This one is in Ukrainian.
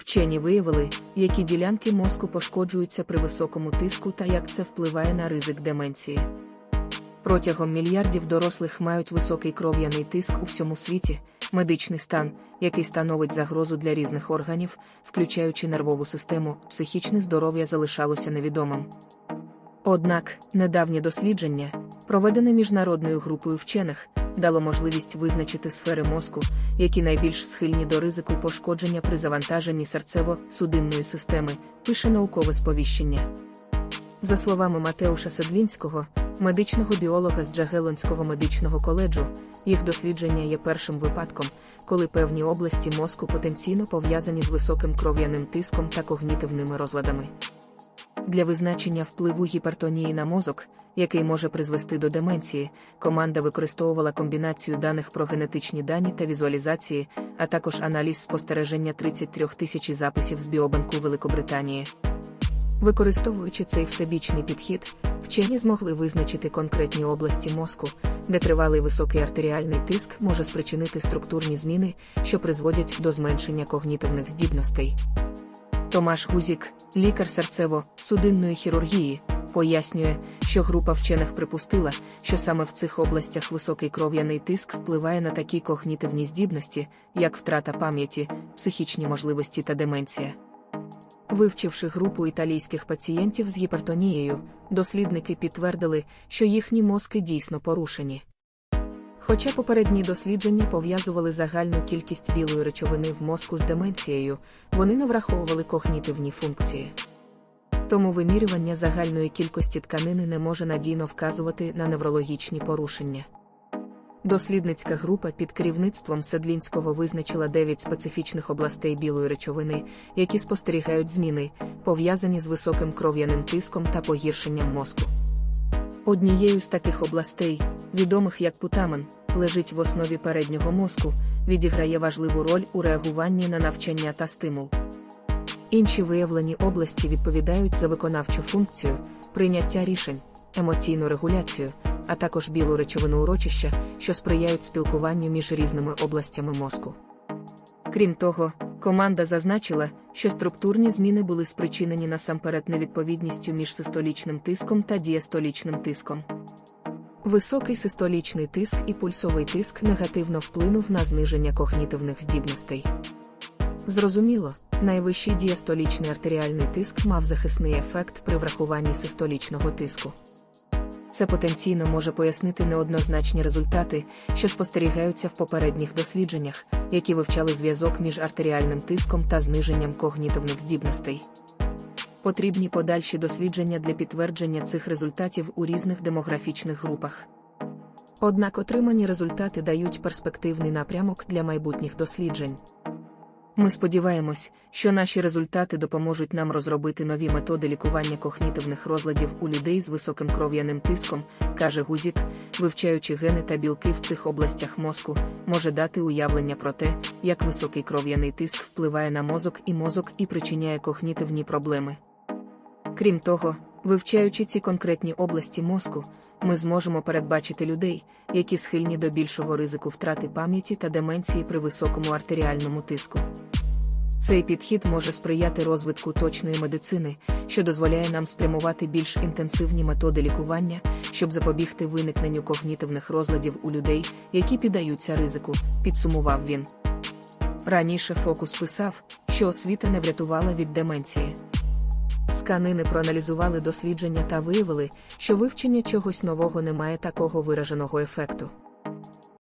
Вчені виявили, які ділянки мозку пошкоджуються при високому тиску та як це впливає на ризик деменції. Протягом мільярдів дорослих мають високий кров'яний тиск у всьому світі, медичний стан, який становить загрозу для різних органів, включаючи нервову систему, психічне здоров'я залишалося невідомим. Однак, недавнє дослідження, проведене міжнародною групою вчених, дало можливість визначити сфери мозку, які найбільш схильні до ризику пошкодження при завантаженні серцево-судинної системи, пише наукове сповіщення. За словами Матеуша Седлінського, медичного біолога з Джагелонського медичного коледжу, їх дослідження є першим випадком, коли певні області мозку потенційно пов'язані з високим кров'яним тиском та когнітивними розладами. Для визначення впливу гіпертонії на мозок, який може призвести до деменції, команда використовувала комбінацію даних про генетичні дані та візуалізації, а також аналіз спостереження 33 тисяч записів з біобанку Великобританії. Використовуючи цей всебічний підхід, вчені змогли визначити конкретні області мозку, де тривалий високий артеріальний тиск може спричинити структурні зміни, що призводять до зменшення когнітивних здібностей. Томаш Гузік, лікар серцево-судинної хірургії, пояснює, що група вчених припустила, що саме в цих областях високий кров'яний тиск впливає на такі когнітивні здібності, як втрата пам'яті, психічні можливості та деменція. Вивчивши групу італійських пацієнтів з гіпертонією, дослідники підтвердили, що їхні мозки дійсно порушені. Хоча попередні дослідження пов'язували загальну кількість білої речовини в мозку з деменцією, вони не враховували когнітивні функції. Тому вимірювання загальної кількості тканини не може надійно вказувати на неврологічні порушення. Дослідницька група під керівництвом Седлінського визначила 9 специфічних областей білої речовини, які спостерігають зміни, пов'язані з високим кров'яним тиском та погіршенням мозку. Однією з таких областей, відомих як путамен, лежить в основі переднього мозку, відіграє важливу роль у реагуванні на навчання та стимул. Інші виявлені області відповідають за виконавчу функцію, прийняття рішень, емоційну регуляцію, а також білу речовину урочища, що сприяють спілкуванню між різними областями мозку. Крім того, команда зазначила, що структурні зміни були спричинені насамперед невідповідністю між систолічним тиском та діастолічним тиском. Високий систолічний тиск і пульсовий тиск негативно вплинув на зниження когнітивних здібностей. Зрозуміло, найвищий діастолічний артеріальний тиск мав захисний ефект при врахуванні систолічного тиску. Це потенційно може пояснити неоднозначні результати, що спостерігаються в попередніх дослідженнях, які вивчали зв'язок між артеріальним тиском та зниженням когнітивних здібностей. Потрібні подальші дослідження для підтвердження цих результатів у різних демографічних групах. Однак отримані результати дають перспективний напрямок для майбутніх досліджень. Ми сподіваємось, що наші результати допоможуть нам розробити нові методи лікування когнітивних розладів у людей з високим кров'яним тиском, каже Гузік, вивчаючи гени та білки в цих областях мозку, може дати уявлення про те, як високий кров'яний тиск впливає на мозок і мозок і причиняє когнітивні проблеми. Крім того, вивчаючи ці конкретні області мозку, ми зможемо передбачити людей, які схильні до більшого ризику втрати пам'яті та деменції при високому артеріальному тиску. Цей підхід може сприяти розвитку точної медицини, що дозволяє нам спрямувати більш інтенсивні методи лікування, щоб запобігти виникненню когнітивних розладів у людей, які піддаються ризику, підсумував він. Раніше фокус писав, що освіта не врятувала від деменції. Сканини проаналізували дослідження та виявили, що вивчення чогось нового не має такого вираженого ефекту.